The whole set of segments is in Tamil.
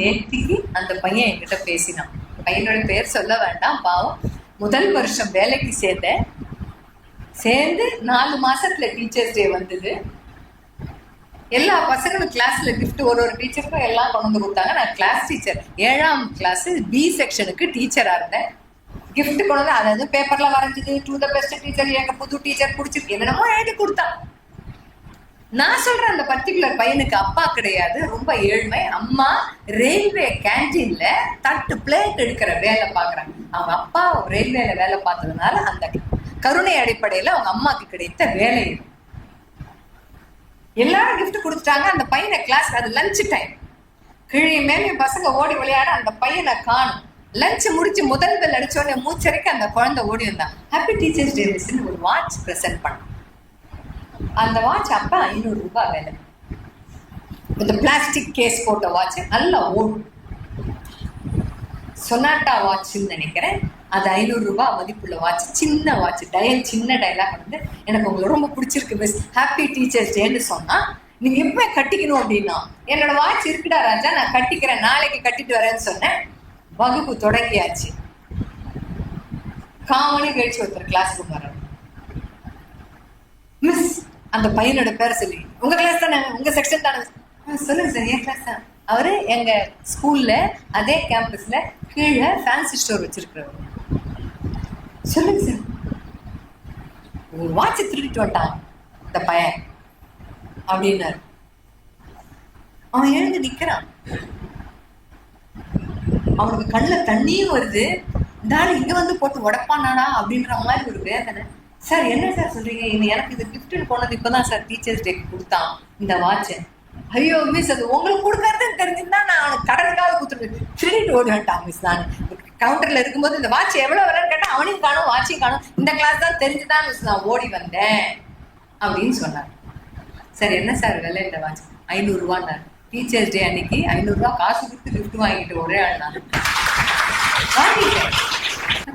நேற்றுக்கு அந்த பையன் என்கிட்ட பேசினான். பையனோட பேர் சொல்ல வேண்டாம் பாவம். முதல் வருஷம் வேலைக்கு சேர்ந்தேன் சேர்ந்து நாலு மாசத்துல டீச்சர்ஸ் டே வந்தது. எல்லா பசங்களும் கிளாஸ்ல கிஃப்ட் ஒரு ஒரு டீச்சருக்கும் எல்லாம் கொண்டு வந்து கொடுத்தாங்க. நான் கிளாஸ் டீச்சர் ஏழாம் கிளாஸ் பி செக்ஷனுக்கு டீச்சரா இருந்தேன். கிஃப்ட் கொண்டு வந்து அதாவது பேப்பர்ல வரைஞ்சது டூ த பெஸ்ட் டீச்சர் எங்க புது டீச்சர் பிடிச்சிருக்கு என்னென்னமோ எழுதி கொடுத்தான். நான் சொல்ற அந்த பர்டிகுலர் பையனுக்கு அப்பா கிடையாது ரொம்ப ஏழ்மை. அம்மா ரயில்வே கேன்டீன்ல தட்டு பிளேட் எடுக்கிற வேலை பாக்குறாங்க அவங்க அப்பா ரயில்வேல வேலை பார்த்ததுனால அந்த கருணை அடிப்படையில அவங்க அம்மாக்கு கிடைத்த வேலை இது. எல்லாரும் கிஃப்ட் கொடுத்துட்டாங்க. அந்த பையனை கிளாஸ் அது லஞ்ச் டைம் கிழி மேலே பசங்க ஓடி விளையாட அந்த பையனை காணும். லஞ்ச் முடிச்சு முதல் பெல் அடிச்சோடனே மூச்சரைக்கு அந்த குழந்தை ஓடி வந்தான் ஹாப்பி டீச்சர்ஸ் டே மிஸ்ன்னு ஒரு வாட்ச் ப்ரெசென்ட் பண்ணான். அந்த வாட்ச் அப்போ ஐநூறு ரூபாய் விலை. இந்த பிளாஸ்டிக் கேஸ் போட்ட வாட்ச் நல்லா ஓடும். சொனாட்டா வாட்ச்னு நினைக்கிறேன். அது ஐநூறு ரூபாய் மதிப்புள்ள வாட்ச் சின்ன வாட்ச் டயல் சின்ன டயலாக வந்து எனக்கு உங்களுக்கு ரொம்ப பிடிச்சிருக்கு மிஸ் ஹாப்பி டீச்சர்ஸ் டேன்னு சொன்னால் நீங்கள் எப்போ கட்டிக்கணும் அப்படின்னா என்னோட வாட்ச் இருக்குடா ராஜா நான் கட்டிக்கிறேன் நாளைக்கு கட்டிட்டு வரேன்னு சொன்னேன். வகுப்பு தொடங்கியாச்சு. காமனி கழிச்சு ஒருத்தர் கிளாஸ் ரூம் வர்றாரு மிஸ் அந்த பையனோட பேரை சொல்லி. உங்க கிளாஸ் தானே? உங்க செக்ஷன் தானே? "ஆ, சொல்லுங்க சார் என் கிளாஸ் தான் அவரு எங்க ஸ்கூல்ல அதே கேம்பஸ்ல கீழே ஃபேன்சி ஸ்டோர் வச்சிருக்கிறவர். சொல்லுங்க சார் ஒரு வாட்ச் திருடிட்டு வந்துட்டான் இந்த பையன். அப்படின்னாரு. அவன் எழுந்து நிக்கிறான். அவனுக்கு கண்ணுல தண்ணியும் வருது. இந்த ஆள் இங்க வந்து போட்டு உடப்பானாடா அப்படின்ற மாதிரி ஒரு வேதனை. சார் என்ன சார் சொல்றீங்க? இது எனக்கு இது கிஃப்ட் போனது இப்பதான் சார் டீச்சர்ஸ் டேக்கு கொடுத்தான். இந்த வாட்ச் ஐயோ மிஸ் அது உங்களுக்கு கொடுக்கறதுன்னு தெரிஞ்சிருந்தா நான் அவனுக்கு கடனுக்காக கொடுத்துருவேன். திருடிட்டு ஓடி வேண்டாம் மிஸ் நான் கவுண்டர்ல இருக்கும்போது இந்த வாட்ச் எவ்வளவு விலைன்னு கேட்டால் அவனையும் காணும் வாட்சையும் காணும். இந்த கிளாஸ் தான் தெரிஞ்சுதான் மிஸ் நான் ஓடி வந்தேன். அப்படின்னு சொன்னார். சார் என்ன சார் விலை இந்த வாட்ச் ஐநூறுரூவான்னார் டீச்சர்ஸ் டே அன்னைக்கு ஐநூறுரூவா காசு கொடுத்து கிஃப்ட் வாங்கிட்டு ஒரே ஆள் நான் வாங்கிட்டேன்.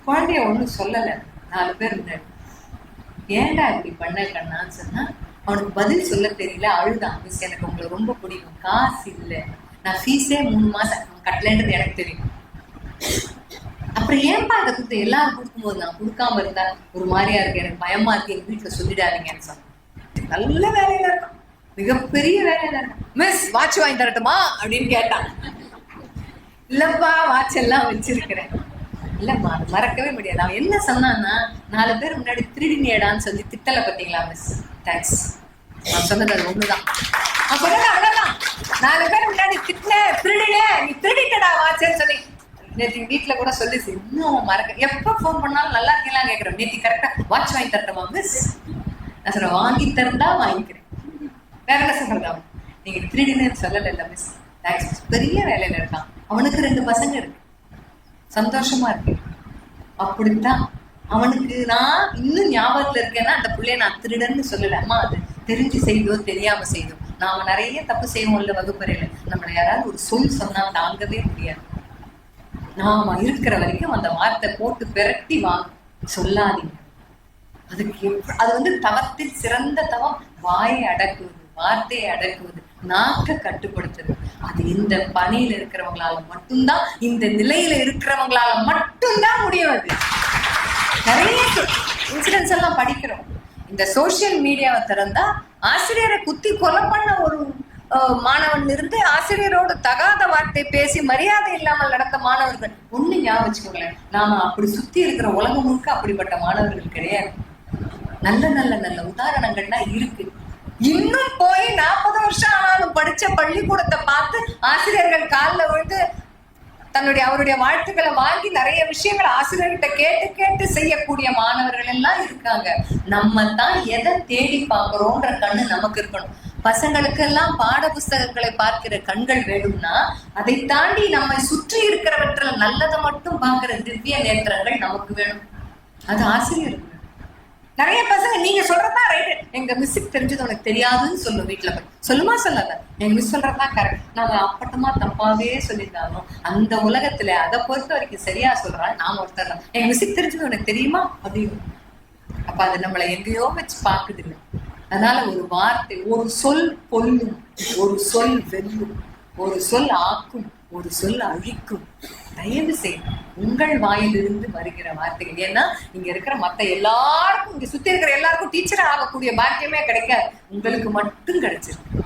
குழந்தைய ஒன்றும் சொல்லலை. நாலு பேர் முன்னாடி ஏன்டா இப்படி பண்ண கண்ணான்னு சொன்னா அவனுக்கு பதில் சொல்ல தெரியல. அழுதான். மிஸ் எனக்கு உங்களை ரொம்ப பிடிக்கும். காசு இல்லை. நான் ஃபீஸே மூணு மாசம் கட்டலன்றது எனக்கு தெரியும். அப்புறம் ஏன்பா அதை கொடுத்து எல்லாரும் கொடுக்கும்போது நான் கொடுக்காம இருந்தா ஒரு மாதிரியா இருக்கு? எனக்கு பயமா இருக்கு. எங்க வீட்டுல சொல்லிடாதீங்கன்னு சொன்னேன். நல்ல வேலையில இருக்கான். மிகப்பெரிய வேலையில இருக்கும் மிஸ் வாட்ச் வாங்கி தரட்டுமா? அப்படின்னு கேட்டான். இல்லப்பா வாட்ச் எல்லாம் வச்சிருக்கிறேன். இல்லைம்மா அது மறக்கவே முடியாது. அவன் என்ன சொன்னான்னா நாலு பேர் முன்னாடி திருடினியடான்னு சொல்லி திட்டல பார்த்தீங்களா மிஸ் தேங்க்ஸ் நான் சொன்னது அது ஒண்ணுதான். நான் சொன்னது அவ்வளவுதான். நாலு பேர் முன்னாடி திட்டின திருடின நீ திருடிட்டடா வாச்சேன்னு சொல்லி. நேற்று வீட்டில் கூட சொல்லி இன்னும் மறக்க எப்போ ஃபோன் பண்ணாலும் நல்லா இருக்கீங்களா கேட்குறேன் நேற்று கரெக்டாக வாட்ச் வாங்கி தரட்டுமா மிஸ் நான் சொல்றேன் வாங்கி தரண்டா வாங்கிக்கிறேன். வேற என்ன சொல்றது நீங்கள் திருடினு சொல்லலை மிஸ் தேங்க்ஸ் பெரிய வேலையில் இருக்கான். அவனுக்கு ரெண்டு பசங்க இருக்கு. சந்தோஷமா இருக்கு. அப்படித்தான். அவனுக்கு நான் இன்னும் ஞாபகத்துல இருக்கேன்னா அந்த பிள்ளைய நான் திருடன்னு சொல்லல. அம்மா அது தெரிஞ்சு செய்தோ தெரியாம செய்தோ. நாம நிறைய தப்பு செய்வோம்ல வகுப்பறையில. நம்மள யாராவது ஒரு சொல் சொன்னா தாங்கவே முடியாது. நாம இருக்கிற வரைக்கும் அந்த வார்த்தை போட்டு பிரட்டி வாங்க சொல்லாதீங்க. அதுக்கு அது வந்து தவத்தில் சிறந்த தவம். வாயை அடக்குவது வார்த்தையை அடக்குவது நாக்க கட்டுப்படுத்துறது. அது இந்த பணியில இருக்கிறவங்களால மட்டும்தான் இந்த நிலையில இருக்கிறவங்களால மட்டும்தான் முடியும் அது. நிறைய இன்சிடென்ட்ஸ் எல்லாம் படிக்கிறோம். இந்த சோஷியல் மீடியாவை திறந்தா ஆசிரியரை குத்தி கொலை பண்ண ஒரு மாணவன் இருந்து ஆசிரியரோட தகாத வார்த்தை பேசி மரியாதை இல்லாமல் நடந்த மாணவர்கள் ஒண்ணு ஞாபகம் வச்சுக்கோங்களேன். நாம அப்படி சுத்தி இருக்கிற உலகம் முழுக்க அப்படிப்பட்ட மாணவர்கள் கிடையாது. நல்ல நல்ல நல்ல உதாரணங்கள்லாம் இருக்கு. இன்னும் போய் நாற்பது வருஷம் ஆனாலும் படிச்ச பள்ளிக்கூடத்தை பார்த்து ஆசிரியர்கள் காலில் விழுந்து தன்னுடைய அவருடைய வாழ்த்துக்களை வாங்கி நிறைய விஷயங்களை ஆசிரியர்கிட்ட கேட்டு கேட்டு செய்யக்கூடிய மாணவர்கள் எல்லாம் இருக்காங்க. நம்ம தான் எதை தேடி பார்க்கிறோன்ற கண்ணு நமக்கு இருக்கணும். பசங்களுக்கெல்லாம் பாட புஸ்தகங்களை பார்க்கிற கண்கள் வேணும்னா அதை தாண்டி நம்மை சுற்றி இருக்கிறவற்றில் நல்லதை மட்டும் பார்க்கிற திவ்ய நேத்திரங்கள் நமக்கு வேணும். அது ஆசிரியர்கள். நிறைய பசங்க நீங்க சொல்றதா ரைட் எங்க மிஸ்ஸுக்கு தெரிஞ்சது உனக்கு தெரியாதுன்னு சொல்லும் வீட்டுல போய். சொல்லுமா சொல்லல எங்க மிஸ் சொல்றதா கரெக்ட் நாம அப்பட்டமா தப்பாவே சொல்லியிருந்தாலும் அந்த உலகத்துல அதை பொறுத்த வரைக்கும் சரியா சொல்றான் நாம ஒருத்தர் எங்க மிஸ்ஸுக்கு தெரிஞ்சது உனக்கு தெரியுமா? அப்படின்னு அப்ப அது நம்மளை எங்கேயோ வச்சு பாக்குது அதனால ஒரு வார்த்தை ஒரு சொல் பொல்லும் ஒரு சொல் வெல்லும் ஒரு சொல் ஆக்கும். ஒரு சொல் அழிக்கும். தயவு செய்து உங்கள் வாயிலிருந்து வருகிற வார்த்தைகள். ஏன்னா இங்க இருக்கிற மத்த எல்லாருக்கும் இங்க சுத்தி இருக்கிற எல்லாருக்கும் டீச்சர் ஆகக்கூடிய பாக்கியமே கிடைக்காது. உங்களுக்கு மட்டும் கிடைச்சிருக்கு.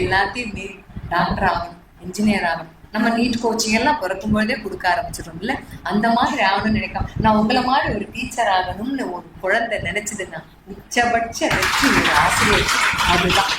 எல்லாத்தையும் மீறி டாக்டர் ஆகணும் இன்ஜினியர் ஆகணும். நம்ம நீட் கோச்சிங் எல்லாம் பிறக்கும் பொழுதே கொடுக்க ஆரம்பிச்சிடும்ல அந்த மாதிரி ஆகணும்னு நினைக்காம நான் உங்களை மாதிரி ஒரு டீச்சர் ஆகணும்னு ஒரு குழந்தை நினைச்சதுன்னா உச்சபட்ச வெற்றி ஒரு ஆசிரியர். அதுதான்.